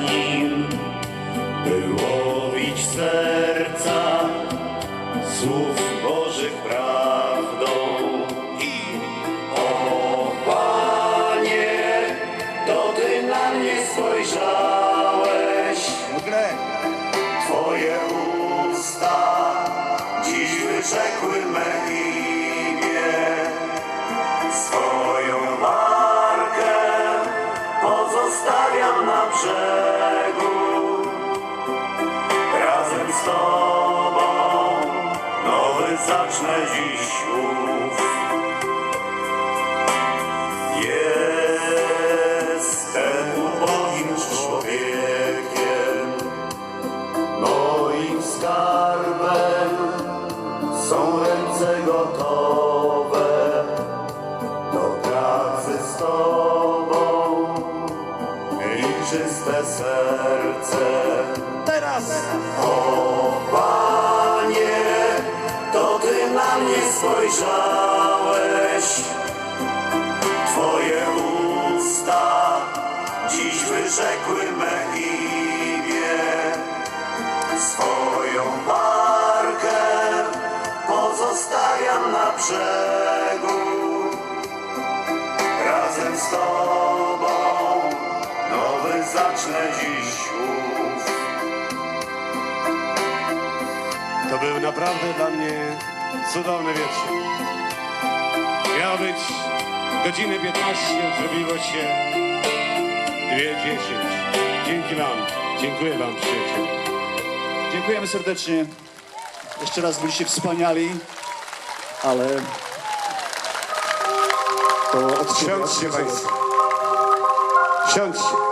nim, by łowić serca słów Bożych prawdą. I o Panie, to Ty na mnie spojrzałeś. Twoje usta dziś wyrzekły me imię. Swoją markę pozostawiam na brzegu. Zacznę dziś ów. Jestem ubogim człowiekiem. Moim skarbem są ręce gotowe do pracy z Tobą i czyste serce. Teraz! O mnie spojrzałeś. Twoje usta dziś wyrzekły me imię. Swoją markę pozostawiam na brzegu. Razem z Tobą nowy zacznę dziś To był naprawdę dla mnie cudowny wieczór. Miało być godziny 15, zrobiło się 2.10. Dzięki Wam. Dziękuję Wam, przyjaciele. Dziękujemy serdecznie. Jeszcze raz byliście wspaniali, ale to odczuwa- Siądźcie Państwo. Siądźcie.